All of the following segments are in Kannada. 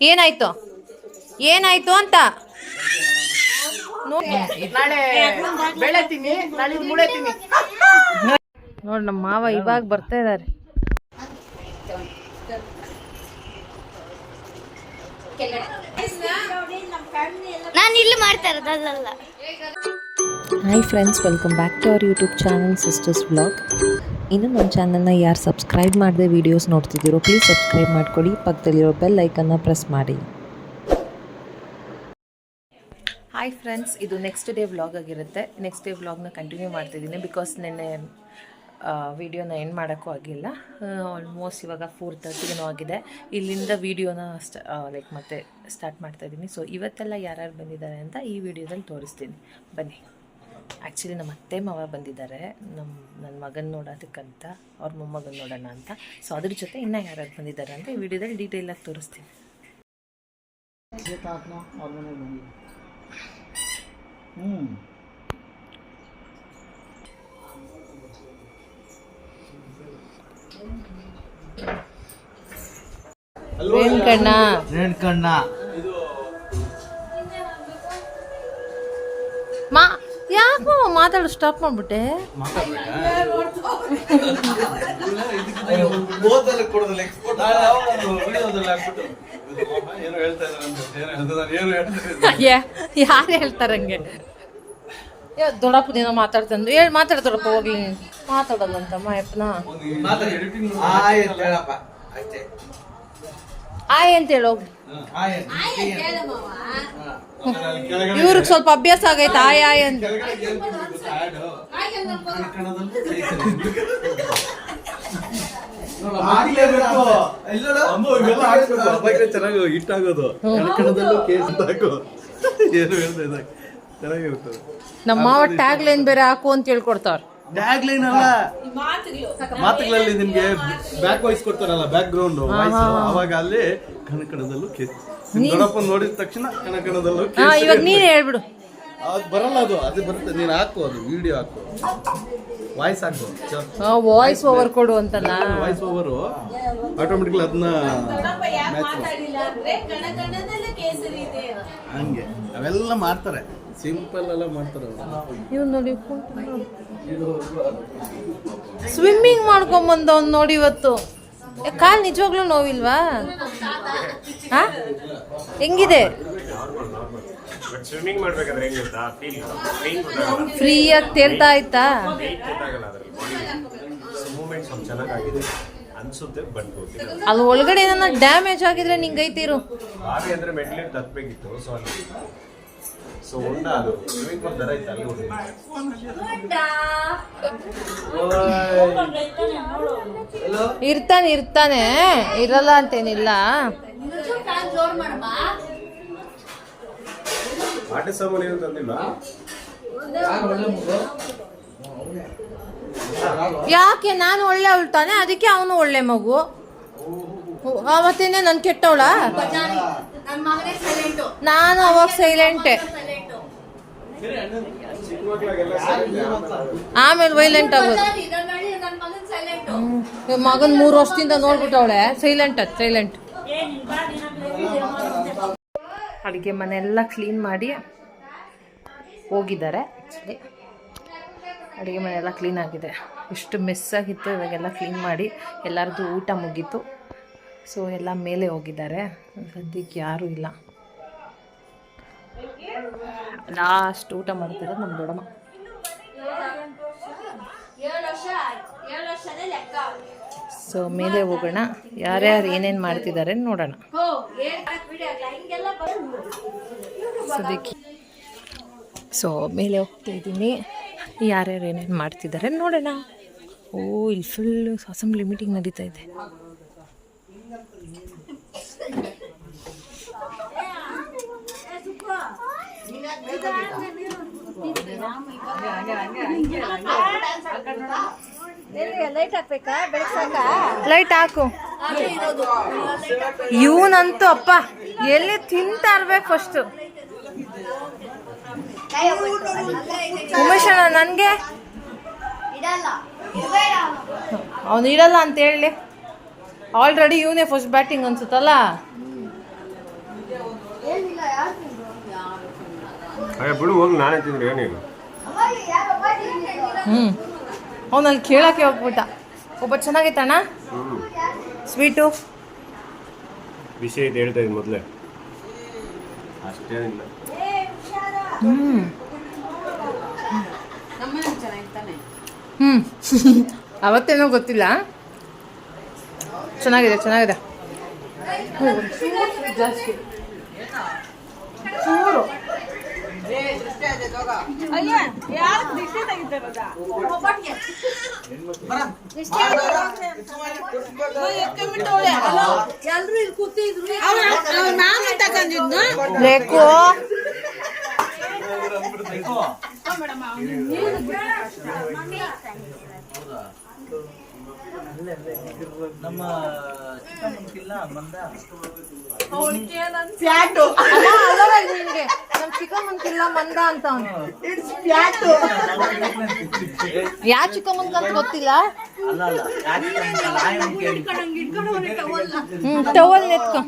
ಏನಾಯ್ತು? ಏನಾಯ್ತು ಅಂತ? ನೋಡಿ ನಾಳೆ ಬೆಳೆ ನಾಳೆ ಮುಳೆ ನೋಡಿ ನಮ್ಮ ಮಾವ ಇವಾಗ ಬರ್ತಾ ಇದ್ದಾರೆ ನಾನು ಇಲ್ಲಿ ಮಾಡ್ತಾ hi friends welcome back to our YouTube channel sisters blog ಇನ್ನು ನಮ್ಮ ಚಾನಲ್ನ ಯಾರು ಸಬ್ಸ್ಕ್ರೈಬ್ ಮಾಡದೆ ವೀಡಿಯೋಸ್ ನೋಡ್ತಿದ್ದೀರೋ ಪ್ಲೀಸ್ ಸಬ್ಸ್ಕ್ರೈಬ್ ಮಾಡ್ಕೊಳ್ಳಿ. ಪಕ್ಕದಲ್ಲಿರೋ ಬೆಲ್ ಐಕನ್ನ ಪ್ರೆಸ್ ಮಾಡಿ. ಹಾಯ್ ಫ್ರೆಂಡ್ಸ್ ಇದು ನೆಕ್ಸ್ಟ್ ಡೇ ವ್ಲಾಗ್ ಆಗಿರುತ್ತೆ. ನೆಕ್ಸ್ಟ್ ಡೇ ವ್ಲಾಗ್ನ ಕಂಟಿನ್ಯೂ ಮಾಡ್ತಿದ್ದೀನಿ ಬಿಕಾಸ್ ನಿನ್ನೆ ವಿಡಿಯೋನ ಎಂಡ್ ಮಾಡೋಕ್ಕೂ ಆಗಿಲ್ಲ. ಆಲ್ಮೋಸ್ಟ್ ಇವಾಗ ಫೋರ್ ತರ್ಟಿಗೂ ಆಗಿದೆ. ಇಲ್ಲಿಂದ ವಿಡಿಯೋನ ಸ್ಟ ಲೈಕ್ ಮತ್ತೆ ಸ್ಟಾರ್ಟ್ ಮಾಡ್ತಾಯಿದ್ದೀನಿ ಸೊ ಇವತ್ತೆಲ್ಲ ಯಾರ್ಯಾರು ಬಂದಿದ್ದಾರೆ ಅಂತ ಈ ವಿಡಿಯೋದಲ್ಲಿ ತೋರಿಸ್ತೀನಿ. ಬನ್ನಿ. ಆ್ಯಕ್ಚುಲಿ ನಮ್ಮ ಅತ್ತೆ ಮಾವ ಬಂದಿದ್ದಾರೆ. ನಮ್ಮ ನನ್ನ ಮಗನ ನೋಡೋದಕ್ಕಂತ ಅವ್ರ ಮೊಮ್ಮಗನ ನೋಡೋಣ ಅಂತ. ಸೊ ಅದ್ರ ಜೊತೆ ಇನ್ನೂ ಯಾರಾದ್ರು ಬಂದಿದ್ದಾರೆ ಅಂತ ಈ ವಿಡಿಯೋದಲ್ಲಿ ಆಗಿ ತೋರಿಸ್ತೀನಿ. ರೇಣ್ಕಣ್ಣ. ಯಾಕೆ ಮಾತಾಡು ಸ್ಟಾಪ್ ಮಾಡ್ಬಿಟ್ಟೆ? ಏನು ಹೇಳ್ತಾ ಇದ್ದಾರೆ ಅಂತ ಏನು ಹೇಳ್ತಾ ಇದ್ದಾರೆ ಏನು ಹೇಳ್ತಾ ಇದ್ದಾರೆ ಯಾರು ಹೇಳ್ತಾರೆ ಹಂಗೆ? ಏ, ದೊಡ್ಡಪ್ಪ ಏನೋ ಮಾತಾಡ್ತಂದು ಹೇಳಿ ಮಾತಾಡ ದೊಡ್ಡಪ್ಪ ಹೋಗ್ಲಿ ನೀನು. ಮಾತಾಡೋದಂತಮ್ಮ ಯಪ್ಪನ ಆಯ್ ಅಂತ ಹೇಳು ಆಯ್ತು ಇವ್ರಿಗೆ ಸ್ವಲ್ಪ ಅಭ್ಯಾಸ ಆಗೈತೆ? ಆಯ್ ಆಯ್ ಅಂತ. ಚೆನ್ನಾಗಿ ಹಿಟ್ ಆಗೋದು ಕನ್ನಡದಲ್ಲೂ ಕೇಸ್ ಹಾಕು ಏನು ಹೇಳ್ತಾ ಇದ್ದಾಗ ಚೆನ್ನಾಗಿರ್ತದೆ ನಮ್ಮ ಮಾವ ಟ್ಯಾಗ್ ಲೈನ್ ಬೇರೆ ಹಾಕು ಅಂತ ಹೇಳ್ಕೊಡ್ತಾವ್ರ. ಟ್ಯಾಗ್ ಲೈನ್ ಅಲ್ಲ ಮಾತುಗಳಲ್ಲಿ ನಿಮ್ಗೆ ಬ್ಯಾಕ್ ವಾಯ್ಸ್ ಕೊಡ್ತಾರಲ್ಲ ಬ್ಯಾಕ್ ಗ್ರೌಂಡ್ ವಾಯ್ಸ್ ಅವಾಗ ಅಲ್ಲಿ ಕಣಕಣದಲ್ಲೂ ಕೇಸ್ ದೊಡ್ಡಪ್ಪ ನೋಡಿದ ತಕ್ಷಣ ಕೇಸ್ ಇವಾಗ ನೀನ್ ಹೇಳ್ಬಿಡು. ಅದು ಬರಲ್ಲ ಅದು ಅದು ಬರುತ್ತೆ. ನೀನು ಹಾಕು ಅದು ವಿಡಿಯೋ ಹಾಕು. ವಾಯ್ಸ್ ಹಾಕು. ವಾಯ್ಸ್ ಓವರ್ ಕೊಡು ಅಂತಲ್ಲ. ವಾಯ್ಸ್ ಓವರು ಆಟೋಮೆಟಿಕ್ಲಿ ಅದನ್ನ ಹಂಗೆ. ಅವೆಲ್ಲ ಮಾಡ್ತಾರೆ. ಸಿಂಪಲ್ ಎಲ್ಲ ಮಾಡ್ತಾರೆ ಅವ್ರು. ಇವ್ ನೋಡಿ ಸ್ವಿಮ್ಮಿಂಗ್ ಮಾಡ್ಕೊಂಬಂದವ್ ನೋಡಿ ಇವತ್ತು. ಕಾಲ್ ನಿಜವಾಗ್ಲೂ ನೋವಿಲ್ವಾ? ಹಾ? ಹೆಂಗಿದೆ? ಸ್ವಿಮ್ಮಿಂಗ್ ಮಾಡ್ಬೇಕಾದ್ರೆ ಹೆಂಗ್ ಗೊತ್ತಾ? ಫೀಲ್ ಪೇನ್ ಗೊತ್ತಾಗಲ್ಲ. ಫ್ರೀಯಾಗಿ ತೇಲ್ತಾ ಆಯ್ತಾ? ಪೇನ್ ಗೊತ್ತಾಗಲ್ಲ ಅದ್ರಲ್ಲಿ. ಬಾಡಿ ಮೂಮೆಂಟ್ ಸ್ವಲ್ಪ ಚೆನ್ನಾಗಾಗಿದೆ. ಅನ್ಸುತ್ತೆ ಬಟ್ ಗೊತ್ತಿಲ್ಲ. ಅಲ್ಲಿ ಒಳಗಡೆ ಏನಾರ ಡ್ಯಾಮೇಜ್ ಆಗಿದ್ರೆ ನಿಂಗೈತಿರು. ಬಾವಿ ಅಂದ್ರೆ ಮೆಟ್ಲಿಟ್ ಸೊ ಅಲ್ಲಿ ಸೊ ಹೊಂಡ ಅದು. ಸ್ವಿಮ್ಮಿಂಗ್ ಪೂಲ್ ದರ ಇತ್ತು ಅಲ್ಲಿ ಹೋಗಿ ಇರ್ತಾನೆ ಇರ್ತಾನೆ. ಇರಲ್ಲ ಅಂತೇನಿಲ್ಲ. ಆಟ ಸಾಮಾನು ಏನು ತಂದಿಲ್ಲ? ಯಾಕೆ? ನಾನು ಒಳ್ಳೆ ಅವಳು ತಾನೆ. ಅದಕ್ಕೆ ಅವನು ಒಳ್ಳೆ ಮಗು. ಅವತ್ತೇನೆ ನನ್ ಕೆಟ್ಟವಳ? ನಾನು ಅವಾಗ ಸೈಲೆಂಟೆ ಆಮೇಲೆ ವೈಲೆಂಟ್ ಆಗೋದು. ಮಗನ್ ಮೂರು ವರ್ಷದಿಂದ ನೋಡ್ಬಿಟ್ಟವಳೆ. ಸೈಲೆಂಟ್ ಅದು ಸೈಲೆಂಟ್ ಅಡುಗೆ ಮನೆಯೆಲ್ಲ ಕ್ಲೀನ್ ಮಾಡಿ ಹೋಗಿದ್ದಾರೆ ಆ್ಯಕ್ಚುಲಿ ಅಡುಗೆ ಮನೆಯೆಲ್ಲ ಕ್ಲೀನ್ ಆಗಿದೆ. ಎಷ್ಟು ಮೆಸ್ಸಾಗಿತ್ತು ಇವಾಗೆಲ್ಲ ಕ್ಲೀನ್ ಮಾಡಿ. ಎಲ್ಲರದ್ದು ಊಟ ಮುಗೀತು. ಸೊ ಎಲ್ಲ ಮೇಲೆ ಹೋಗಿದ್ದಾರೆ. ಸದ್ಯಕ್ಕೆ ಯಾರೂ ಇಲ್ಲ. ಲಾಸ್ಟ್ ಊಟ ಮಾಡ್ತಿರೋದು ನಮ್ಮ ದೊಡ್ಡಮ್ಮ. ಸೊ ಮೇಲೆ ಹೋಗೋಣ. ಯಾರ್ಯಾರು ಏನೇನು ಮಾಡ್ತಿದ್ದಾರೆ ನೋಡೋಣ. ಸದ್ಯಕ್ಕೆ. ಸೊ ಮೇಲೆ ಹೋಗ್ತಾ ಇದ್ದೀನಿ. ಯಾರ್ಯಾರು ಏನೇನು ಮಾಡ್ತಿದ್ದಾರೆ ನೋಡೋಣ. ಓ, ಇಲ್ಲಿ ಫುಲ್ ಅಸೆಂಬ್ಲಿ ಮೀಟಿಂಗ್ ನಡೀತಾ ಇದೆ. ಲೈಟ್ ಹಾಕು. ಇವನಂತೂ ಅಪ್ಪ ಎಲ್ಲಿ ತಿಂತಾ ಇರ್ಬೇಕು ಫಸ್ಟ್ ಉಮೇಶ್ ಅಣ್ಣ ನನಗೆ? ಅವನು ಇಡಲ್ಲ ಅಂತ ಹೇಳಿ. ಆಲ್ರೆಡಿ ಇವನೇ ಫಸ್ಟ್ ಬ್ಯಾಟಿಂಗ್ ಅನ್ಸುತ್ತಲ್ಲ? ಬಿಡು ಹೋಗಿ ಹ್ಞೂ ಅವನಲ್ಲಿ ಕೇಳೋಕ್ಕೆ ಹೋಗ್ಬಿಟ್ಟ. ಒಬ್ಬ ಚೆನ್ನಾಗಿತ್ತಣ್ಣ ಸ್ವೀಟು? ವಿಷಯ ಹೇಳ್ತಾ ಇದ್ದೀನಿ ಮೊದಲೇ. ಅಷ್ಟೇನಿಲ್ಲ ಹ್ಞೂ ಹ್ಞೂ ಅವತ್ತೇನೋ ಗೊತ್ತಿಲ್ಲ. ಚೆನ್ನಾಗಿದೆ ಚೆನ್ನಾಗಿದೆ ಜಾಸ್ತಿ ಚೂರು ಬೇಕು ಪ್ಯಾಟು ಅಮ್ಮ, ಅಲ್ಲವ ಇದು ನಿಮಗೆ ನಮ್ ಚಿಕನ್ ಮಂಕಿಲ್ಲ ಮಂದ ಅಂತ ಅವನು. ಇಟ್ಸ್ ಪ್ಯಾಟು ಯಾ ಚಿಕನ್ ಅಂತ ಗೊತ್ತಿಲ್ಲ? Hmm towel ನೆತ್ಕೊ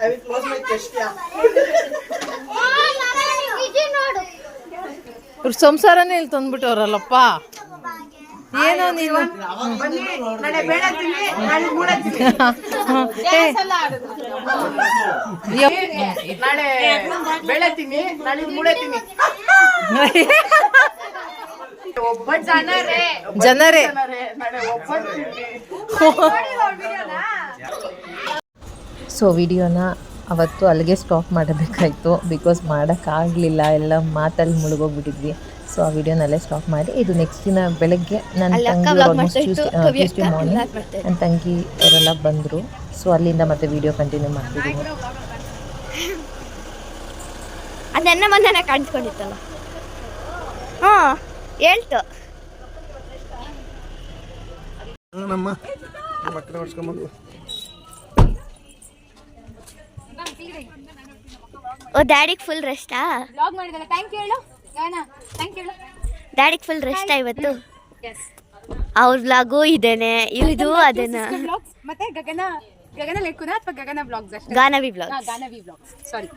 I will close my chest ಇವ್ರ ಸಂಸಾರನೇ ಇಲ್ಲಿ ತಂದ್ಬಿಟ್ಟವ್ರಲ್ಲಪ್ಪ ಏನೋ ನೀನು ಬನ್ನಿ ನಾಳೆ ಬೇಳೆ ತಿನ್ನಿ ನಾಳೆ ಮೂಳೆ ತಿನ್ನಿ ಏ, ನಾಳೆ ಬೇಳೆ ಸಂಸಾರನೇ ಇಲ್ಲಿ ತಂದ್ಬಿಟ್ಟವ್ರಲ್ಲಪ್ಪ. ಏನೋ ಒಬ್ಬ ಜನರೇ ಜನರೇ. ಜನರೇ ನಾಳೆ ಒಬ್ಬಟ್ಟು ತಿನ್ನಿ ಸೊ ವಿಡಿಯೋನ ಅವತ್ತು ಅಲ್ಲಿಗೆ ಸ್ಟಾಪ್ ಮಾಡಬೇಕಾಯಿತು. ಬಿಕಾಸ್ ಮಾಡೋಕ್ಕಾಗಲಿಲ್ಲ. ಎಲ್ಲ ಮಾತಲ್ಲಿ ಮುಳುಗೋಗ್ಬಿಟ್ಟಿದ್ವಿ. ಸೊ ಆ ವಿಡಿಯೋನಲ್ಲೇ ಸ್ಟಾಪ್ ಮಾಡಿ. ಇದು ನೆಕ್ಸ್ಟ್ ದಿನ ಬೆಳಗ್ಗೆ ನನ್ನ ತಂಗಿ ಆಲ್ಮೋಸ್ಟ್ ಟ್ಯೂಸ್ಡೇ ಮಾರ್ನಿಂಗ್. ನನ್ನ ತಂಗಿ ಅವರೆಲ್ಲ ಬಂದರು. ಸೊ ಅಲ್ಲಿಂದ ಮತ್ತೆ ವಿಡಿಯೋ ಕಂಟಿನ್ಯೂ ಮಾಡ್ತಿದ್ದೀನಿ ಅದನ್ನ ಮೊನ್ನೆ ಕಾಣಿಸ್ಕೊಂಡಿತ್ತಲ್ಲ. ಹಾ ಹೇಳ್ತು. ಓ ಡ್ಯಾಡಿಗೆ ಫುಲ್ ರೆಸ್ಟಾ ಬ್ಲಾಗ್ ಮಾಡಿದಲ್ಲ ಥ್ಯಾಂಕ್ ಯು ಹೇಳು. ಗಾನ ಥ್ಯಾಂಕ್ ಯು ಹೇಳು. ಡ್ಯಾಡಿಗೆ ಫುಲ್ ರೆಸ್ಟಾ ಇವತ್ತು? ಅವ್ರ ಬ್ಲಾಗು ಇದೇನೆ. ಇದು ಅದನ್ನ. ಮತ್ತೆ ಗಗನ ಗಗನ ಲೆಕ್ಕುನ ಅಥವಾ ಗಗನ ಬ್ಲಾಗ್ಸ್ ಅಷ್ಟೇ? Gaanavi blog Gaanavi blogs sorry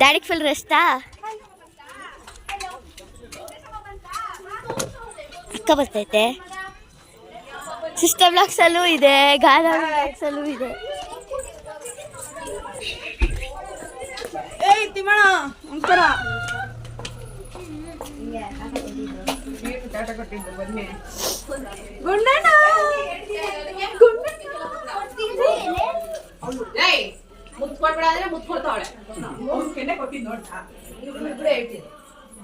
ಡ್ಯಾಡಿಗೆ full ರೆಸ್ಟಾ ಸಿಕ್ಕ ಬರ್ತೈತೆ. ಸಿಸ್ಟರ್ ಬ್ಲಾಗ್ಸ್ ಅಲ್ಲೂ ಇದೆ ಗಾನ ಬ್ಲಾಗ್ಸ್ ಅಲ್ಲೂ ಇದೆ. ಏಯ್ ತಿಮ್ಮಣ ನಮಸ್ಕಾರ ಗುಂಡಣ್ಣ.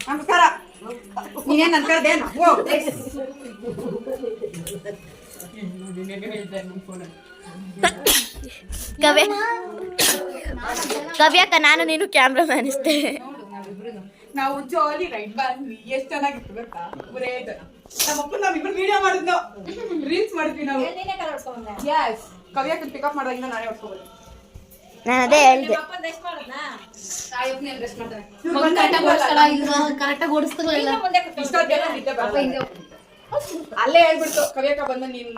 ನಮಸ್ಕಾರ. ನೀನೇನ್ ಅನ್ಕರ್ದೇನು ಕವ್ಯ ಕವ್ಯಕ್ಕ ನಾನು ನೀನು ಕ್ಯಾಮ್ರಾಮ್ಯಾನ್ ಇಷ್ಟೇ. ನಾವು ಜಾಲಿ ರೈಡ್ ಬಂದ್ವಿ ಎಷ್ಟ್ ಚೆನ್ನಾಗಿತ್ತು ಗೊತ್ತಾ? ಬರೇ ನಮ್ಮಪ್ಪ ನಾವಿಬ್ರು ವಿಡಿಯೋ ಮಾಡಿದ್ನೋ. ರೀಲ್ಸ್ ಮಾಡಿದ್ವಿ ನಾವು. ಯಸ್ ಕವಿಯಕ್ಕೆ ಪಿಕಪ್ ಮಾಡಿದಾಗ ನಾನೇ ಹೊಡ್ಕೋಬೋದು. ನಾನು ಅದೇ ಹೇಳಿದೆ. ಅಲ್ಲೇ ಹೇಳ್ಬಿಡ್ತು. ಕವಿಯಕ್ಕ ಬಂದ ನೀನ್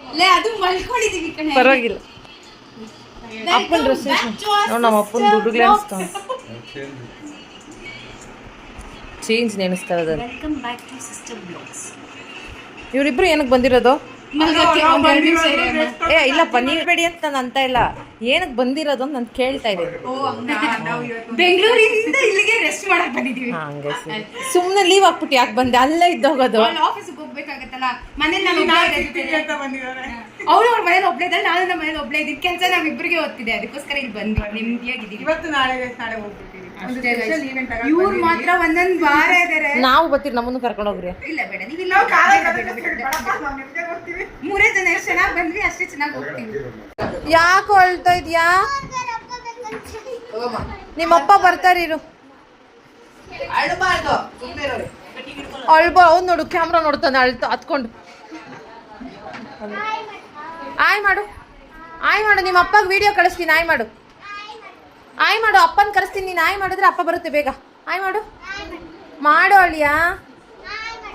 ಲೇ ಅದು ಮಲ್ಕೊಂಡಿದೀವಿ ಕಣೆ. ಪರವಾಗಿಲ್ಲ. ಅಪ್ಪನ ಡ್ರೆಸ್ ನೋಡಿ ನಮ್ಮ ಅಪ್ಪನ ದುಡ್ಡುಗಳೇ ಅನಿಸ್ತಾವ ಚೇಂಜ್ ನೆನೆಸ್ತಾ ಇರೋದು ಇವರಿಬ್ರು ಏನಕ್ಕೆ ಬಂದಿರೋದು? ಏ ಇಲ್ಲ ನೀವು ಬೇಡಿ ಅಂತ ನಾನು ಅಂತ ಇಲ್ಲ. ಏನಕ್ಕೆ ಬಂದಿರೋದು ಅಂತ ನಾನು ಕೇಳ್ತಾ ಇದ್ದೀನಿ. ಬೆಂಗಳೂರಿಂದ ಇಲ್ಲಿಗೆ ರೆಸ್ಟ್ ಮಾಡಕ್ ಬಂದಿದೀವಿ. ಹಾ, ಹಂಗೆ ಸುಮ್ಮನೆ ಲೀವ್ ಹಾಕ್ಬಿಟ್ಟು ಯಾಕೆ ಬಂದೆ? ಅಲ್ಲೇ ಇದ್ದೋಗೋದು. ಹೋಗೋದು ಆಫೀಸಿಗೆ ಹೋಗ್ಬೇಕಾಗತ್ತಲ್ಲ? ಮನೇಲಿ ನಾನು ಅವಳು ಅವ್ರ ಮನೇಲಿ ಒಬ್ಳೆ ಇದ್ದಾಳೆ ನಾನು ನಮ್ಮ ಮನೇಲಿ ಒಬ್ಳೆ ಇದ್ದೀನಿ. ಕೆಲಸ ನಾವಿಬ್ಬರಿಗೆ ಓದ್ತಿದೆ ಅದಕ್ಕೋಸ್ಕರ ಇಲ್ಲಿ ಬಂದ್ವಿ. ನೆಮ್ಮದಿಯಾಗಿದ್ದೀವಿ ಇವತ್ತು ನಾಳೆ ನಾಳೆ ಹೋಗ್ಬಿಡ್ತೀವಿ ಇವ್ರು ಮಾತ್ರ ಒಂದೊಂದ್ ವಾರ ಇದಾರೆ. ನಾವು ಬರ್ತೀರಿ ನಮ್ಮನ್ನು ಕರ್ಕೊಂಡು ಹೋಗ್ರಿ. ಇಲ್ಲ ಬೇಡ ನೀವು ಇಲ್ಲ ಮೂರೇ ಜನ ಎಷ್ಟು ಚೆನ್ನಾಗಿ ಬಂದ್ವಿ ಅಷ್ಟೇ ಚೆನ್ನಾಗಿ ಹೋಗ್ತೀವಿ. ಯಾಕೆ ಹೊಳ್ತಾ ಇದ್ಯಾ? ನಿಮ್ಮಪ್ಪ ಬರ್ತಾರಿರು ಅಳ್ಬ ಅವ್ನು ನೋಡು ಕ್ಯಾಮ್ರಾ ನೋಡ್ತಾನೆ ಅಳ್ತು ಹತ್ಕೊಂಡು. ಆಯ್ ಮಾಡು. ಆಯ್ ಮಾಡು ನಿಮ್ಮ ಅಪ್ಪಗೆ ವಿಡಿಯೋ ಕಳಿಸ್ತೀನಿ ಆಯ್ ಮಾಡು. ಆಯ್ ಮಾಡು ಅಪ್ಪನ ಕರೆಸ್ತೀನಿ ನೀನು ಆಯ್ ಮಾಡಿದ್ರೆ ಅಪ್ಪ ಬರುತ್ತೆ ಬೇಗ. ಆಯ್ ಮಾಡು. ಮಾಡು ಅಳಿಯಾ.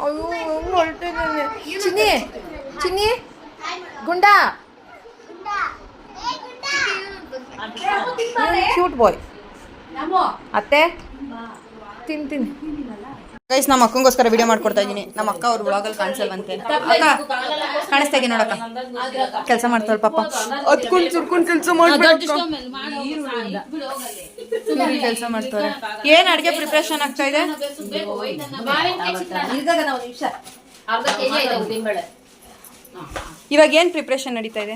ಅಯ್ಯೋ ಹೆಂಗೆ ಚಿನ್ನಿ ಚಿನ್ನಿ. ಗುಂಡ. ಕ್ಯೂಟ್ ಬಾಯ್ ಅತ್ತೆ ತಿಂತೀನಿ ಗೈಸ್ ನಮ್ಮ ಅಕ್ಕಂಗೋಸ್ಕರ ವಿಡಿಯೋ ಮಾಡ್ಕೊಡ್ತಾ ಇದ್ದೀನಿ. ನಮ್ಮ ಅಕ್ಕ ಅವ್ರ ಬ್ಲಾಗಲ್ಲಿ ಕಾಣಿಸಲ್ವಂತೆ. ಅಕ್ಕ ಕಾಣಿಸ್ತಾ ಇದೀನಿ ನೋಡಕ್ಕ. ಕೆಲಸ ಮಾಡ್ತಾಳ ಪಾಪ. ಅದ್ಕೊಂಡ್ ಸುರ್ಕೊಂಡ್ ಕೆಲಸ ಮಾಡ್ತಾರೆ ಕೆಲಸ ಮಾಡ್ತಾರೆ ಏನ್ ಅಡ್ಗೆ ಪ್ರಿಪ್ರೇಷನ್ ಆಗ್ತಾ ಇದೆ? ಇವಾಗ ಏನ್ ಪ್ರಿಪ್ರೇಷನ್ ನಡೀತಾ ಇದೆ?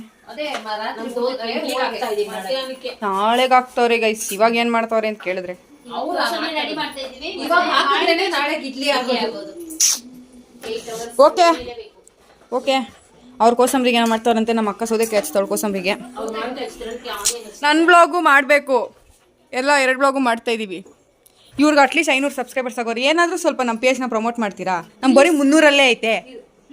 ನಾಳೆಗೆ ಆಗ್ತಾವ್ರೆ ಗೈಸ್ ಇವಾಗ ಏನ್ ಮಾಡ್ತಾವ್ರೆ ಅಂತ ಕೇಳಿದ್ರೆ. ಓಕೆ ಓಕೆ ಅವ್ರ ಕೋಸಂಬರಿಗೆ ಏನೋ ಮಾಡ್ತಾರಂತೆ ನಮ್ಮ ಅಕ್ಕ ಸೌದೆ ಹಚ್ತಾವಳು ಕೋಸಂಬರಿಗೆ. ನನ್ನ ಬ್ಲಾಗು ಮಾಡಬೇಕು. ಎಲ್ಲ ಎರಡು ಬ್ಲಾಗು ಮಾಡ್ತಾ ಇದ್ದೀವಿ ಇವ್ರಿಗೆ ಅಟ್ಲೀಸ್ಟ್ ಐನೂರು ಸಬ್ಸ್ಕ್ರೈಬರ್ಸ್ ಆಗೋರು. ಏನಾದರೂ ಸ್ವಲ್ಪ ನಮ್ಮ ಪೇಜ್ನ ಪ್ರಮೋಟ್ ಮಾಡ್ತೀರಾ? ನಮ್ಮ ಬರೀ ಮುನ್ನೂರಲ್ಲೇ ಐತೆ.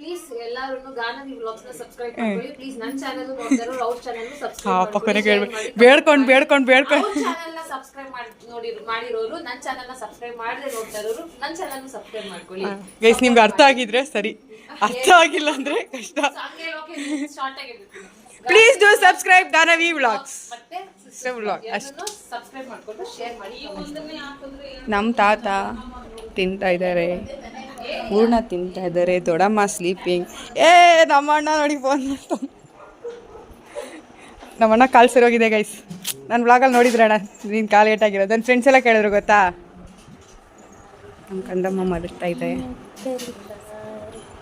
ಪ್ಲೀಸ್ ಎಲ್ಲರೂ ಗಾನವಿ ವ್ಲಾಗ್ಸ್ನ ಸಬ್ಸ್ಕ್ರೈಬ್ ಮಾಡ್ಕೊಳ್ಳಿ. ಪ್ಲೀಸ್ ನನ್ನ ಚಾನೆಲ್ ನೋಡ್ತಾರೋ ಅವ್ರ ಚಾನೆಲ್ ಆ ಸಬ್ಸ್ಕ್ರೈಬ್ ಪಕ್ಕನೆ ಕೇಳ್ಬೇಕು ಬೇಡ್ಕೊಂಡು ಬೇಡ್ಕೊಂಡು ಬೇಡ್ಕೊಂಡು. ಚಾನೆಲ್ನ ಸಬ್ಸ್ಕ್ರೈಬ್ ಮಾಡಿ ನೋಡಿ ಮಾಡಿರೋರು ನನ್ನ ಚಾನೆಲ್ನ ಸಬ್ಸ್ಕ್ರೈಬ್ ಮಾಡದೆ ನೋಡ್ತಾ ಇರೋರು ನನ್ನ ಚಾನೆಲ್ ಸಬ್ಸ್ಕ್ರೈಬ್ ಮಾಡ್ಕೊಳ್ಳಿ. ಗೈಸ್ ನಿಮ್ಗೆ ಅರ್ಥ ಆಗಿದ್ರೆ ಸರಿ. ಅರ್ಥ ಆಗಿಲ್ಲ ಅಂದ್ರೆ ಕಷ್ಟ. Short please do subscribe Danavi vlogs ಮತ್ತೆ ವ್ಲಾಗ್ ಅಷ್ಟು. ಸಬ್ಸ್ಕ್ರೈಬ್ ಮಾಡ್ಕೊಂಡು ಶೇರ್ ಮಾಡಿ. ಒಂದನ್ನೇ ಹಾಕಿದ್ರೆ ನಮ್ಮ ತಾತ ತಿಂತಾ ಇದ್ದಾರೆ. ಪೂರ್ಣ ತಿಂತಾ ಇದ್ದಾರೆ, ದೊಡ್ಡಮ್ಮ ಸ್ಲೀಪಿಂಗ್ ಏ, ನಮ್ಮಣ್ಣ ನೋಡಿ ಫೋನ್ ಮಾಡ್ತಾನೆ ನಮ್ಮ ಅಣ್ಣ ಕಾಲು ಸರೋಗಿದೆ ಗೈಸ್ ನಾನು ಬ್ಲಾಗಲ್ಲಿ ನೋಡಿದ್ರೆ ಅಣ್ಣ? ನೀನು ಕಾಲು ಏಟಾಗಿರೋದು ನನ್ನ ಫ್ರೆಂಡ್ಸ್ ಎಲ್ಲ ಕೇಳಿದ್ರು, ಗೊತ್ತಾ? ನಮ್ಮ ಕಂದಮ್ಮ ಮಲಗ್ತಾ ಇದೆ.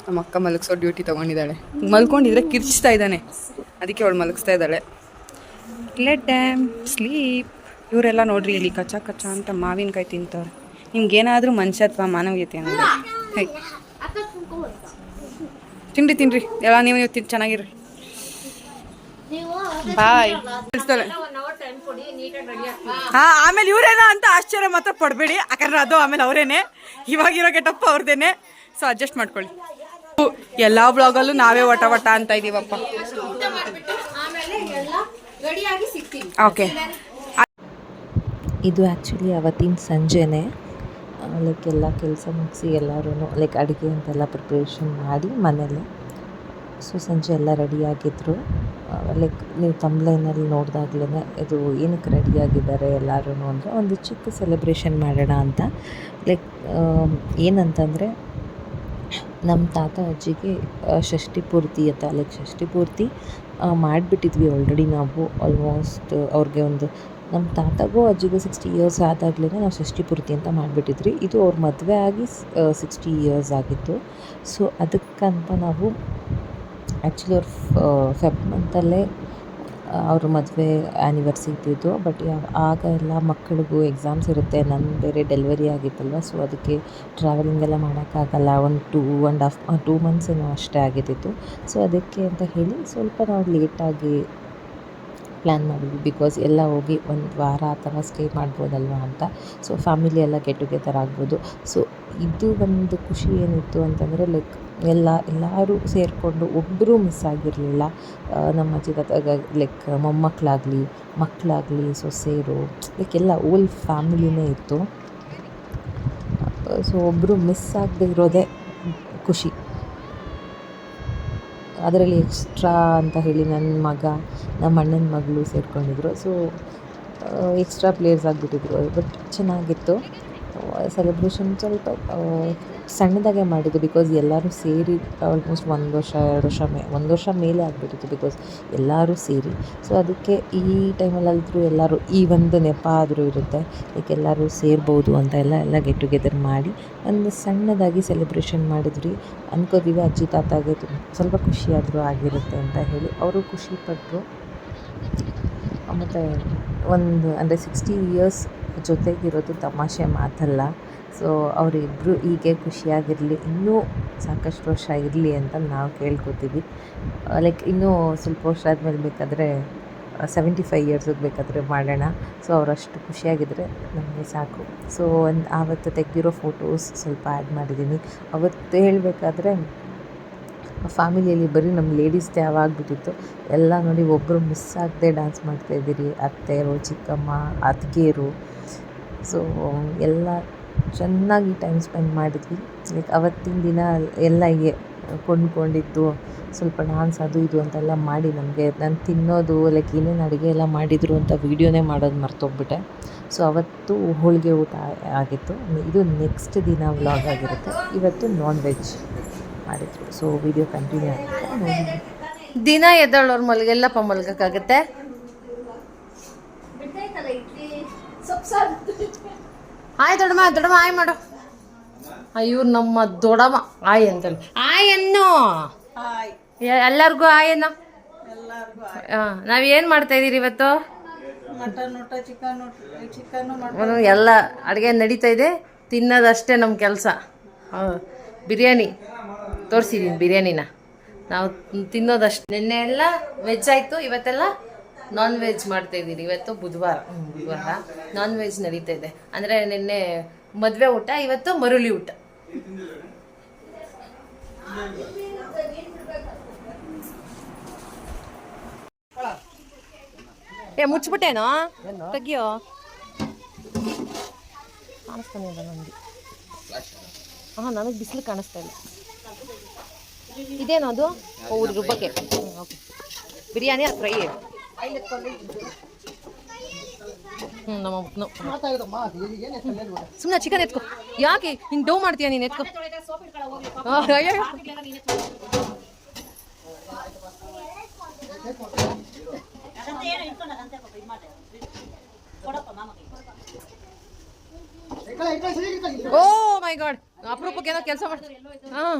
ನಮ್ಮ ಅಕ್ಕ ಮಲಗಿಸೋ ಡ್ಯೂಟಿ ತೊಗೊಂಡಿದ್ದಾಳೆ. ಮಲ್ಕೊಂಡಿದ್ರೆ ಕಿರ್ಚ್ತಾ ಇದ್ದಾನೆ. ಅದಕ್ಕೆ ಅವಳು ಮಲಗಿಸ್ತಾ ಇದ್ದಾಳೆ. ಲೆಟ್ ಡ್ಯಾಮ್ ಸ್ಲೀಪ್ ಇವರೆಲ್ಲ ನೋಡ್ರಿ ಇಲ್ಲಿ ಕಚ್ಚಾ ಕಚ್ಚಾ ಅಂತ ಮಾವಿನಕಾಯಿ ತಿಂತವ್ರೆ. ನಿಮ್ಗೇನಾದರೂ ಮನುಷ್ಯತ್ವ, ಮಾನವೀಯತೆ ಅನ್ನೋದು. ಹೇ. ತಿನ್ರಿ ತಿನ್ರಿ. ಎಲ್ಲ ನೀವು ನೀವು ತಿನ್ ಚೆನ್ನಾಗಿರ್ರಿ. ಬಾಯ್. ಹಾ ಆಮೇಲೆ ಇವರೇನೋ ಅಂತ ಆಶ್ಚರ್ಯ ಮಾತ್ರ ಪಡಬೇಡಿ. ಯಾಕಂದ್ರೆ ಅದು ಆಮೇಲೆ ಅವರೇನೆ. ಇವಾಗಿರೋ ಗೆಟಪ್ಪ ಅವ್ರದ್ದೇನೆ ಸೊ ಅಡ್ಜಸ್ಟ್ ಮಾಡ್ಕೊಳ್ಳಿ. ಎಲ್ಲ ಬ್ಲಾಗಲ್ಲೂ ನಾವೇ ವಟ ವಟ ಅಂತ ಇದೀವಪ್ಪ. ಓಕೆ ಇದು ಆ್ಯಕ್ಚುಲಿ ಅವತ್ತಿನ ಸಂಜೆನೇ. ಲೈಕ್ ಎಲ್ಲ ಕೆಲಸ ಮುಗಿಸಿ ಎಲ್ಲರೂ ಲೈಕ್ ಅಡುಗೆ ಅಂತೆಲ್ಲ ಪ್ರಿಪ್ರೇಷನ್ ಮಾಡಿ ಮನೇಲಿ. ಸೊ ಸಂಜೆ ಎಲ್ಲ ರೆಡಿಯಾಗಿದ್ದರು ಲೈಕ್ ನೀವು ತಂಬ್ಲೈನಲ್ಲಿ ನೋಡಿದಾಗ್ಲೇ ಇದು ಏನಕ್ಕೆ ರೆಡಿಯಾಗಿದ್ದಾರೆ ಎಲ್ಲರೂ ಅಂದರೆ ಒಂದು ಚಿಕ್ಕ ಸೆಲೆಬ್ರೇಷನ್ ಮಾಡೋಣ ಅಂತ. ಲೈಕ್ ಏನಂತಂದರೆ ನಮ್ಮ ತಾತ ಅಜ್ಜಿಗೆ ಷಷ್ಠಿ ಪೂರ್ತಿ ಅಂತ ಲೈಕ್ ಷಷ್ಠಿ ಪೂರ್ತಿ ಮಾಡಿಬಿಟ್ಟಿದ್ವಿ ಆಲ್ರೆಡಿ ನಾವು. ಆಲ್ಮೋಸ್ಟ್ ಅವ್ರಿಗೆ ಒಂದು ನಮ್ಮ ತಾತಗೂ ಅಜ್ಜಿಗೂ ಸಿಕ್ಸ್ಟಿ ಇಯರ್ಸ್ ಆದಾಗಲೇ ನಾವು ಷಷ್ಠಿ ಪೂರ್ತಿ ಅಂತ ಮಾಡಿಬಿಟ್ಟಿದ್ರಿ. ಇದು ಅವ್ರ ಮದುವೆ ಆಗಿ ಸಿಕ್ಸ್ಟಿ ಇಯರ್ಸ್ ಆಗಿತ್ತು. ಸೊ ಅದಕ್ಕಂತ ನಾವು ಆ್ಯಕ್ಚುಲಿ ಅವ್ರ ಫೆಬ್ ಮಂತಲ್ಲೇ ಅವ್ರ ಮದುವೆ ಆ್ಯನಿವರ್ಸರಿ ಇದ್ದಿದ್ದು ಬಟ್ ಆಗ ಎಲ್ಲ ಮಕ್ಕಳಿಗೂ ಎಕ್ಸಾಮ್ಸ್ ಇರುತ್ತೆ. ನನ್ನ ಬೇರೆ ಡೆಲಿವರಿ ಆಗಿತ್ತಲ್ವ. ಸೊ ಅದಕ್ಕೆ ಟ್ರಾವೆಲಿಂಗ್ ಎಲ್ಲ ಮಾಡೋಕ್ಕಾಗಲ್ಲ. ಒಂದು two and half two months ಏನೋ ಅಷ್ಟೇ ಆಗಿದ್ದಿತ್ತು. ಸೊ ಅದಕ್ಕೆ ಅಂತ ಹೇಳಿ ಸ್ವಲ್ಪ ನಾವು ಲೇಟಾಗಿ ಪ್ಲ್ಯಾನ್ ಮಾಡಿದ್ವಿ ಬಿಕಾಸ್ ಎಲ್ಲ ಹೋಗಿ ಒಂದು ವಾರ ಆ ಥರ ಸ್ಟೇ ಮಾಡ್ಬೋದಲ್ವ ಅಂತ. ಸೊ ಫ್ಯಾಮಿಲಿ ಎಲ್ಲ ಗೆಟ್ ಟುಗೆದರ್ ಆಗ್ಬೋದು. ಸೊ ಇದು ಒಂದು ಖುಷಿ ಏನಿತ್ತು ಅಂತಂದರೆ ಲೈಕ್ ಎಲ್ಲ, ಎಲ್ಲರೂ ಸೇರಿಕೊಂಡು ಒಬ್ಬರೂ ಮಿಸ್ ಆಗಿರಲಿಲ್ಲ. ನಮ್ಮ ಅಜ್ಜಿ ತಾತ ಲೈಕ್ ಮೊಮ್ಮಕ್ಕಳಾಗಲಿ ಮಕ್ಕಳಾಗಲಿ ಸೊಸೆಯರು ಲೈಕ್ ಎಲ್ಲ ಓಲ್ ಫ್ಯಾಮಿಲಿನೇ ಇತ್ತು. ಸೊ ಒಬ್ಬರು ಮಿಸ್ ಆಗದೆ ಇರೋದೇ ಖುಷಿ. ಅದರಲ್ಲಿ ಎಕ್ಸ್ಟ್ರಾ ಅಂತ ಹೇಳಿ ನನ್ನ ಮಗ ನಮ್ಮ ಅಣ್ಣನ ಮಗಳು ಸೇರಿಕೊಂಡಿದ್ರು. ಸೊ ಎಕ್ಸ್ಟ್ರಾ ಪ್ಲೇಯರ್ಸ್ ಆಗಿಬಿಟ್ಟಿದ್ರು. ಬಟ್ ಚೆನ್ನಾಗಿತ್ತು. ಸೆಲೆಬ್ರೇಷನ್ ಸ್ವಲ್ಪ ಸಣ್ಣದಾಗೆ ಮಾಡಿದ್ದು ಬಿಕಾಸ್ ಎಲ್ಲರೂ ಸೇರಿ ಆಲ್ಮೋಸ್ಟ್ ಒಂದು ವರ್ಷ, ಎರಡು ವರ್ಷ ಮೇ, ಒಂದು ವರ್ಷ ಮೇಲೆ ಆಗಿಬಿಟ್ಟಿತ್ತು ಬಿಕಾಸ್ ಎಲ್ಲರೂ ಸೇರಿ. ಸೊ ಅದಕ್ಕೆ ಈ ಟೈಮಲ್ಲಾದರೂ ಎಲ್ಲರೂ ಈ ಒಂದು ನೆಪ ಆದರೂ ಇರುತ್ತೆ. ಲೈಕ್ ಎಲ್ಲರೂ ಸೇರ್ಬೋದು ಅಂತ ಎಲ್ಲ ಎಲ್ಲ ಗೆಟ್ ಟುಗೆದರ್ ಮಾಡಿ ಒಂದು ಸಣ್ಣದಾಗಿ ಸೆಲೆಬ್ರೇಷನ್ ಮಾಡಿದ್ರಿ. ಅನ್ಕೋತೀವಿ ಅಜ್ಜಿ, ತಾತಾಗೆ ತುಂಬ, ಸ್ವಲ್ಪ ಖುಷಿಯಾದರೂ ಆಗಿರುತ್ತೆ ಅಂತ ಹೇಳಿ ಅವರು ಖುಷಿಪಟ್ಟರು ಮತ್ತು ಒಂದು, ಅಂದರೆ ಸಿಕ್ಸ್ಟಿ ಇಯರ್ಸ್ ಜೊತೆಗಿರೋದು ತಮಾಷೆ ಮಾತಲ್ಲ. ಸೊ ಅವರಿಬ್ಬರು ಹೀಗೆ ಖುಷಿಯಾಗಿರಲಿ, ಇನ್ನೂ ಸಾಕಷ್ಟು ವರ್ಷ ಇರಲಿ ಅಂತ ನಾವು ಕೇಳ್ಕೊತೀವಿ. ಲೈಕ್ ಇನ್ನೂ ಸ್ವಲ್ಪ ವರ್ಷ ಆದಮೇಲೆ ಬೇಕಾದರೆ ಸೆವೆಂಟಿ ಫೈವ್ ಇಯರ್ಸಿಗೆ ಬೇಕಾದರೆ ಮಾಡೋಣ. ಸೊ ಅವರಷ್ಟು ಖುಷಿಯಾಗಿದ್ದರೆ ನಮಗೆ ಸಾಕು. ಸೊ ಒಂದು ಆವತ್ತು ತೆಗೆದಿರೋ ಫೋಟೋಸ್ ಸ್ವಲ್ಪ ಆ್ಯಡ್ ಮಾಡಿದ್ದೀನಿ. ಅವತ್ತು ಹೇಳಬೇಕಾದ್ರೆ ಫ್ಯಾಮಿಲಿಯಲ್ಲಿ ಬರೀ ನಮ್ಮ ಲೇಡೀಸ್ದೇ ಆಗಿಬಿಟ್ಟಿತ್ತು ಎಲ್ಲ ನೋಡಿ ಒಬ್ಬರು ಮಿಸ್ ಆಗದೆ ಡ್ಯಾನ್ಸ್ ಮಾಡ್ತಾಯಿದ್ದೀರಿ ಅತ್ತೆಯರು ಚಿಕ್ಕಮ್ಮ ಅತ್ತಿಗೆಯರು ಸೊ ಎಲ್ಲ ಚೆನ್ನಾಗಿ ಟೈಮ್ ಸ್ಪೆಂಡ್ ಮಾಡಿದ್ವಿ. ಲೈಕ್ ಅವತ್ತಿನ ದಿನ ಎಲ್ಲ ಕೊಂಡ್ಕೊಂಡಿದ್ದು, ಸ್ವಲ್ಪ ಡಾನ್ಸ್ ಅದು ಇದು ಅಂತೆಲ್ಲ ಮಾಡಿ ನಮಗೆ. ನಾನು ತಿನ್ನೋದು ಲೈಕ್ ಏನೇನು ಅಡುಗೆ ಎಲ್ಲ ಮಾಡಿದರು ಅಂತ ವೀಡಿಯೋನೇ ಮಾಡೋದು ಮರ್ತೋಗ್ಬಿಟ್ಟೆ. ಸೊ ಅವತ್ತು ಹೋಳಿಗೆ ಊಟ ಆಗಿತ್ತು. ಇದು ನೆಕ್ಸ್ಟ್ ದಿನ ವ್ಲಾಗ್ ಆಗಿರುತ್ತೆ. ಇವತ್ತು ನಾನ್ ವೆಜ್ ಮಾಡಿದ್ರು. ಸೊ ವಿಡಿಯೋ ಕಂಟಿನ್ಯೂ ಆಗುತ್ತೆ. ದಿನ ದಿನ ಎದ್ದಳೋರು ಮಲ್ಗೆಲ್ಲಪ್ಪ ಮಲ್ಗಕ್ಕಾಗತ್ತೆ? ಹಾಯ್ ದೊಡ್ಡಮ್ಮ ದೊಡ್ಡಮ್ಮ ಆಯ್ ಮಾಡು. ಇವ್ರು ನಮ್ಮ ದೊಡ್ಡಮ್ಮ. ಆಯ್ ಅಂತ ಆಯ್ ಅನ್ನು. ಎ- ಎಲ್ಲರಿಗೂ ಆಯ್ ಅನ್ನು. ಹಾಂ ನಾವೇನು ಮಾಡ್ತಾ ಇದೀರಿ ಇವತ್ತು? ಎಲ್ಲ ಅಡುಗೆ ನಡೀತಾ ಇದೆ. ತಿನ್ನೋದಷ್ಟೇ ನಮ್ಮ ಕೆಲಸ. ಬಿರಿಯಾನಿ. ತೋರಿಸಿದ್ದೀನಿ ಬಿರಿಯಾನಿನ. ನಾವು ತಿನ್ನೋದಷ್ಟು. ನಿನ್ನೆ ಎಲ್ಲ ವೆಜ್ ಆಯಿತು ಇವತ್ತೆಲ್ಲ ನಾನ್ ವೆಜ್ ಮಾಡ್ತಾ ಇದ್ದೀರಿ. ಇವತ್ತು ಬುಧವಾರ. ಬುಧವಾರ. ನಾನ್ ವೆಜ್ ನಡೀತಾ ಇದೆ. ಅಂದರೆ ನಿನ್ನೆ ಮದುವೆ ಊಟ ಇವತ್ತು ಮರುಳಿ ಊಟ. ಏ ಮುಚ್ಚಿಬಿಟ್ಟೇನೋ? ತೆಗಿಯೋ? ಕಾಣಿಸ್ತಾನೆ ಇಲ್ಲ ನನಗೆ ಹಾಂ ನನಗೆ ಬಿಸಿಲು ಕಾಣಿಸ್ತಾ ಇಲ್ಲ. ಇದೇನೋ ಅದು? ಹೌದು ರುಬ್ಬಕ್ಕೆ ಓಕೆ. ಬಿರಿಯಾನಿ ಅದು ಫ್ರೈ? ಸುಮ್ಮನೆ ಚಿಕನ್ ಎತ್ಕೊ. ಯಾಕೆ? ಹಿಂಗೆ ಡೋ ಮಾಡ್ತೀಯ ನೀನು ಎತ್ಕೊ? ಆ, ಅಯ್ಯಯ್ಯೋ. Oh my god. ಅಪರೂಪಕ್ಕೆ ಏನೋ ಕೆಲಸ ಮಾಡ್ತೀನಿ ಹಾಂ.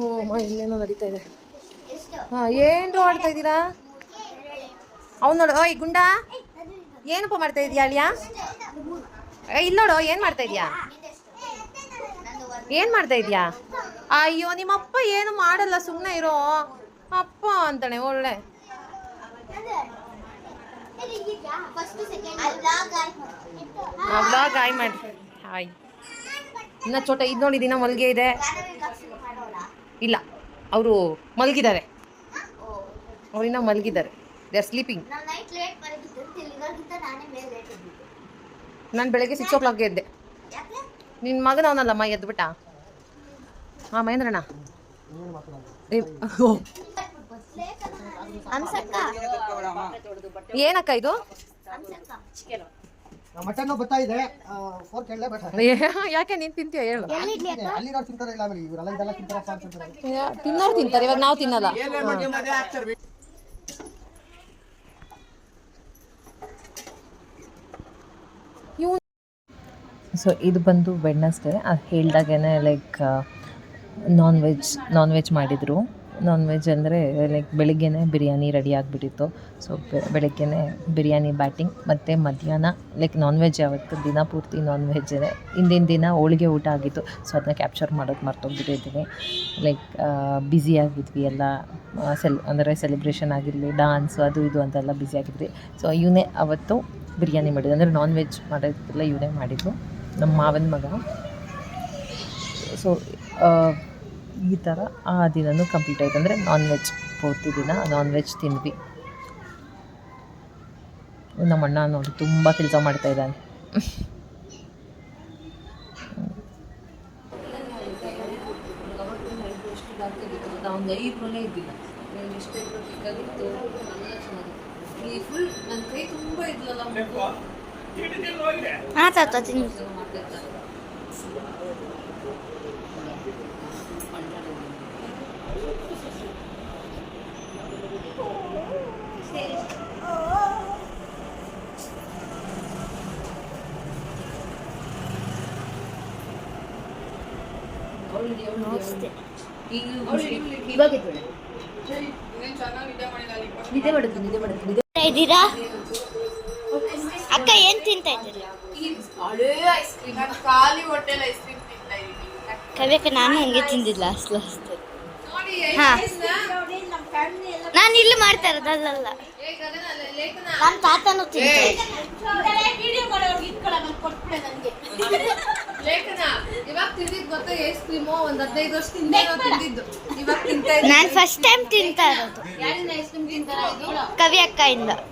ಓ, ಅಮ್ಮ, ಇಲ್ಲೇನೋ ನಡೀತಾ ಇದೆ. ಹಾಂ ಏನು ಆಡ್ತಾ ಇದ್ದೀರಾ? ಅವ್ನು ನೋಡು, ಓಯ್, ಗುಂಡ, ಏನಪ್ಪ ಮಾಡ್ತಾ ಇದೀಯಾ, ಅಳಿಯಾ? ಇಲ್ಲಿ ನೋಡು, ಏನು ಮಾಡ್ತಾ ಇದೀಯಾ? ಏನು ಮಾಡ್ತಾ ಇದೀಯಾ? ಅಯ್ಯೋ, ನಿಮ್ಮಪ್ಪ ಏನು ಮಾಡಲ್ಲ ಸುಮ್ಮನೆ ಇರೋ. ಅಪ್ಪ ಅಂತಾನೆ, ಒಳ್ಳೆ. ಗಾಯ ಮಾಡಿ ಹಾಯ್. ಇನ್ನ ಚೋಟ, ಇದು ನೋಡಿದೀನ ಮಲ್ಗೆ ಇದೆ. ಇಲ್ಲ ಅವರು ಮಲಗಿದ್ದಾರೆ. ಅವರಿನ್ನ ಮಲಗಿದ್ದಾರೆ. ದೇ ಆರ್ ಸ್ಲೀಪಿಂಗ್ ನಾನು ಬೆಳಗ್ಗೆ ಸಿಕ್ಸ್ ಓ ಕ್ಲಾಕ್ಗೆ ಎದ್ದೆ. ನಿನ್ನ ಮಗನ ಅವನಲ್ಲಮ್ಮ ಎದ್ಬಿಟ್ಟ? ಹಾಂ ಮಹೇಂದ್ರಣ್ಣ. ಏನಕ್ಕ ಇದು? ಮಟನ್ ಬರ್ತಾ ಇದೆ. ಫೋರ್ ಕೇಳಲೇ ಬಟ್ ಯಾಕೆ ನೀನು ತಿಂತೀಯ ಹೇಳು. ಅಲ್ಲಿ ನಾವು ತಿಂತಾರೆ ಇಲ್ಲ ಆಮೇಲೆ ಇವರೆಲ್ಲ ಇದೆಲ್ಲ ತಿಂತಾರಪ್ಪ ಅಂತಂತಾರೆ ಯಾ- ತಿನ್ನೋರು ತಿಂತಾರೆ ಇವಾಗ ನಾವು ತಿನ್ನಲ್ಲ. ಸೊ ಇದು ಬಂದು ವೆಡ್ನಸ್ಡೇ ಅದು ಹೇಳ್ದಾಗೇ like non veg non veg ಮಾಡಿದರು. ನಾನ್ ವೆಜ್ ಅಂದರೆ ಲೈಕ್ ಬೆಳಗ್ಗೆನೇ ಬಿರಿಯಾನಿ ರೆಡಿ ಆಗಿಬಿಟ್ಟಿತ್ತು. ಸೊ ಬೆಳಗ್ಗೆನೇ ಬಿರಿಯಾನಿ ಬ್ಯಾಟಿಂಗ್ ಮತ್ತು ಮಧ್ಯಾಹ್ನ ಲೈಕ್ ನಾನ್ ವೆಜ್ ಯಾವತ್ತು, ದಿನ ಪೂರ್ತಿ ನಾನ್ ವೆಜ್ಜೇ ಹಿಂದಿನ ದಿನ ಹೋಳಿಗೆ ಊಟ ಆಗಿತ್ತು. ಸೊ ಅದನ್ನ ಕ್ಯಾಪ್ಚರ್ ಮಾಡೋದು ಮರ್ತೋಗ್ಬಿಟ್ಟಿದ್ದೀನಿ ಲೈಕ್ ಬ್ಯುಸಿ ಆಗಿದ್ವಿ ಎಲ್ಲ. ಸೆಲ್ ಅಂದರೆ ಸೆಲೆಬ್ರೇಷನ್ ಆಗಿರಲಿ ಡಾನ್ಸ್ ಅದು ಇದು ಅಂತೆಲ್ಲ ಬ್ಯುಸಿ ಆಗಿದ್ವಿ. ಸೊ ಇವನೇ ಅವತ್ತು ಬಿರಿಯಾನಿ ಮಾಡಿದ್ದು. ಅಂದರೆ ನಾನ್ ವೆಜ್ ಮಾಡೋದಕ್ಕೆಲ್ಲ ಇವನೇ ಮಾಡಿದ್ದು. ನಮ್ಮ ಮಾವನ ಮಗ. ಸೊ ಈ ಥರ ಆ ದಿನವೂ ಕಂಪ್ಲೀಟ್ ಆಯಿತು. ಅಂದರೆ ನಾನ್ ವೆಜ್ ಪೂರ್ತಿ ದಿನ ನಾನ್ ವೆಜ್ ತಿನ್ವಿ ನಮ್ಮ ಅಣ್ಣ ನೋಡಿ ತುಂಬ ಕೆಲಸ ಮಾಡ್ತಾ ಇದ್ದಾನೆ. ಒಂದು ಐದು ಮನೆ ಇದ್ದಿಲ್ಲ ಎಷ್ಟು ಬೇಕಾಗಿತ್ತು ಈ ಫುಲ್ ನನ್ನ ಕೈ ತುಂಬ ಇದ್ಲಲ್ಲ ಹಾಂ ತಾತ ತಿನ್ನು ನಿದ್ದೆ ಮಾಡುತ್ತೆ ನಿದ್ದೆ ಮಾಡುತ್ತೆ ನಿದ್ದೆ ಇದ್ದೀರಾ ಅಕ್ಕ ಏನ್ ತಿಂತಾ ಇದ್ದೀರಾ ಕವಿಯಕ್ಕೆ ನಾನು ಹಂಗೆ ತಿಂದಿಲ್ಲ ನಾನು ಇಲ್ಲಿ ಮಾಡ್ತಾ ಇರೋದು ಅಲ್ಲಲ್ಲ. ನಮ್ಮ ತಾತನು ನಾನು ಫಸ್ಟ್ ಟೈಮ್ ತಿಂತಾ ಇರೋದು. ಕವಿ ಅಕ್ಕ ಇಂದ ಅವರು.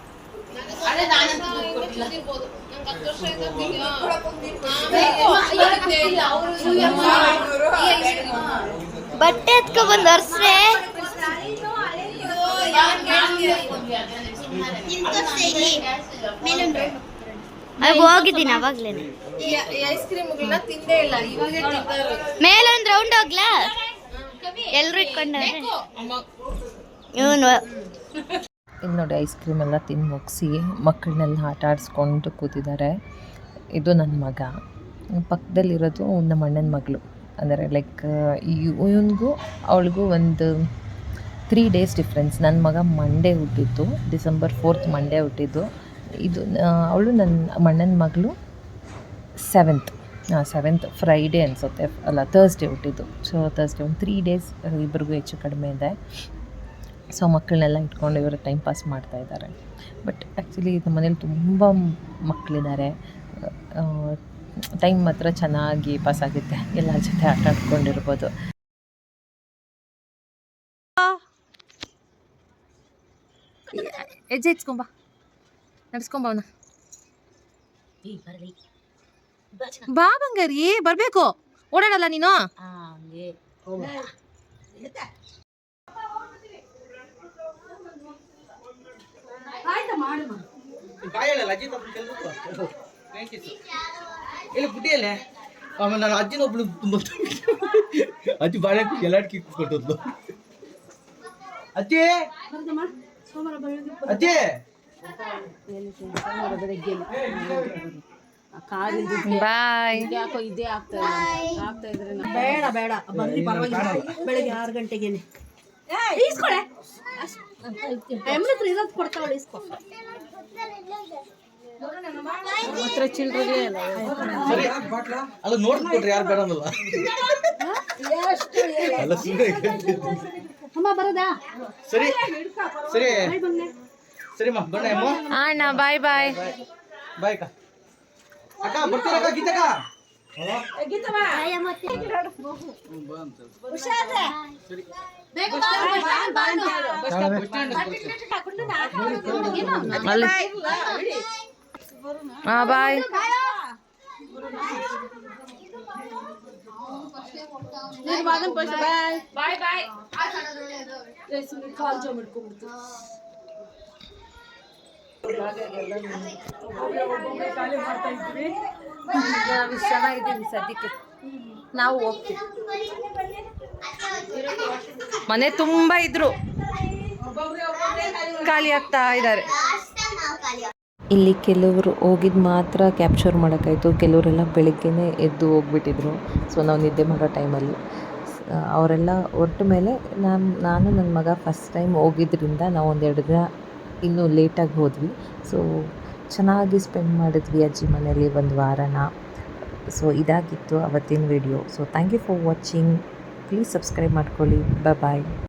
ಬಟ್ಟೆ ಎತ್ಕೊ ಬಂದು ಒರ್ಸ್ರೆ ಹೋಗಿದ್ದೀನಿ ಅವಾಗ್ಲೇನೆ ಮೇಲೊಂದು ರೌಂಡ್ ಹೋಗ್ಲಾ? ಎಲ್ರು ಇಟ್ಕೊಂಡವ್ರೆ. ಇವನು. ಇಲ್ಲಿ ನೋಡಿ ಐಸ್ ಕ್ರೀಮ್ ಎಲ್ಲ ತಿಂದು ಮುಗಿಸಿ ಮಕ್ಕಳನ್ನೆಲ್ಲ ಆಟ ಆಡಿಸ್ಕೊಂಡು ಕೂತಿದ್ದಾರೆ. ಇದು ನನ್ನ ಮಗ. ಪಕ್ಕದಲ್ಲಿರೋದು ನಮ್ಮ ಅಣ್ಣನ ಮಗಳು. ಅಂದರೆ ಲೈಕ್ ಇವನಿಗೂ ಅವಳಿಗೂ ಒಂದು ತ್ರೀ ಡೇಸ್ ಡಿಫ್ರೆನ್ಸ್ ನನ್ನ ಮಗ ಮಂಡೇ ಹುಟ್ಟಿದ್ದು ಡಿಸೆಂಬರ್ ಫೋರ್ತ್ ಮಂಡೇ ಹುಟ್ಟಿದ್ದು. ಇದು ಅವಳು ನನ್ನ ಮಣ್ಣನ ಮಗಳು ಸೆವೆಂತ್ ಸೆವೆಂತ್ ಫ್ರೈಡೇ ಅನಿಸುತ್ತೆ. ಅಲ್ಲ ತರ್ಸ್ಡೇ ಹುಟ್ಟಿದ್ದು. ಸೊ ತರ್ಸ್ಡೇ ಒಂದು ತ್ರೀ ಡೇಸ್ ಇಬ್ಬರಿಗೂ ಹೆಚ್ಚು ಕಡಿಮೆ ಇದೆ. ಸೊ ಮಕ್ಕಳನ್ನೆಲ್ಲ ಇಟ್ಕೊಂಡು ಇವರು ಟೈಮ್ ಪಾಸ್ ಮಾಡ್ತಾ ಇದ್ದಾರೆ. ಬಟ್ ಆ್ಯಕ್ಚುಲಿ ನಮ್ಮ ಮನೇಲಿ ತುಂಬ ಮಕ್ಕಳಿದ್ದಾರೆ ಟೈಮ್ ಮಾತ್ರ ಚೆನ್ನಾಗಿ ಪಾಸ್ ಆಗುತ್ತೆ. ಎಲ್ಲರ ಜೊತೆ ಆಟ ಆಡ್ಕೊಂಡಿರ್ಬೋದು. ಹೆಜ್ಜೆ ಇಚ್ಕೊಂಬ ನಡ್ಸ್ಕೊಂಬ ಅವನ. ಬಾ ಬಂಗಾರಿ. ಬರಬೇಕು. ಓಡಾಡಲ್ಲ ನೀನು? ಇಲ್ಲ ಗುಡಿಯಲ್ಲ ಆಮೇಲೆ ನಾನು ಅಜ್ಜಿನ ಒಬ್ಳು ತುಂಬ ಅಜ್ಜಿ ಬಾಳೆ ಎಲ್ಲಾಡ್ಕಿ ಕೊಟ್ಟದ್ದು ಅಜ್ಜಿ ಅಜ್ಜಿ ಬಾಯ್ ಬೇಡ ಬೇಡ ಬರ್ಲಿ ಪರವಾಗಿಲ್ಲ ಬೆಳಗ್ಗೆ ಆರು ಗಂಟೆಗೇನೆ ಈಸ್ಕೊಳೆ ಎಮ್ಮೆ ಹತ್ರ ಇರೋದು ಕೊಡ್ತಾವಳೆ ಈಸ್ಕೊ ಹತ್ರ ಚಿಲ್ಡ್ರಿಗೆ ಅಲ್ಲ ನೋಡ್ಕೊಟ್ರಿ ಯಾರು ಅನ್ನಲ್ಲ. ಅಲ್ಲ ಸುಮ್ಮನೆ ಅಮ್ಮ ಬರೋದಾ? ಸರಿ ಸರಿ. ಸರಿಮ್ಮ ಬಣ್ಣ ಅಮ್ಮ ಅಣ್ಣ ಬಾಯ್ ಬಾಯ್. ಬಾಯ್ ಅಕ್ಕ. ಅಕ್ಕ ಬರ್ತೀರಕ್ಕ ಗೀತಕ್ಕ? ಅಲ್ಲಿ ಹಾಂ ಬಾಯ್. ಬಾಯ್. ಬಾಯ್ ನಾವು ಚೆನ್ನಾಗಿದ್ದೀವಿ ಸದ್ಯಕ್ಕೆ ನಾವು ಹೋಗ್ತೀವಿ. ಮನೆ ತುಂಬ ಇದ್ರು. ಖಾಲಿ ಆಗ್ತಾ ಇದ್ದಾರೆ. ಇಲ್ಲಿ ಕೆಲವರು ಹೋಗಿದ್ದು ಮಾತ್ರ ಕ್ಯಾಪ್ಚರ್ ಮಾಡೋಕ್ಕಾಯಿತು. ಕೆಲವರೆಲ್ಲ ಬೆಳಗ್ಗೆನೇ ಎದ್ದು ಹೋಗ್ಬಿಟ್ಟಿದ್ರು. ಸೊ ನಾವು ನಿದ್ದೆ ಮಾಡೋ ಟೈಮಲ್ಲಿ ಅವರೆಲ್ಲ ಹೊರಟ ಮೇಲೆ ನಾನು ನಾನು ನನ್ನ ಮಗ ಫಸ್ಟ್ ಟೈಮ್ ಹೋಗಿದ್ದರಿಂದ ನಾವು ಒಂದೆರಡು ದಿನ ಇನ್ನೂ ಲೇಟಾಗಿ ಹೋದ್ವಿ. ಸೊ ಚೆನ್ನಾಗಿ ಸ್ಪೆಂಡ್ ಮಾಡಿದ್ವಿ ಅಜ್ಜಿ ಮನೆಯಲ್ಲಿ ಒಂದು ವಾರನ. ಸೊ ಇದಾಗಿತ್ತು ಅವತ್ತಿನ video so thank you for watching please subscribe ಮಾಡ್ಕೊಳ್ಳಿ. ಬಾಯ್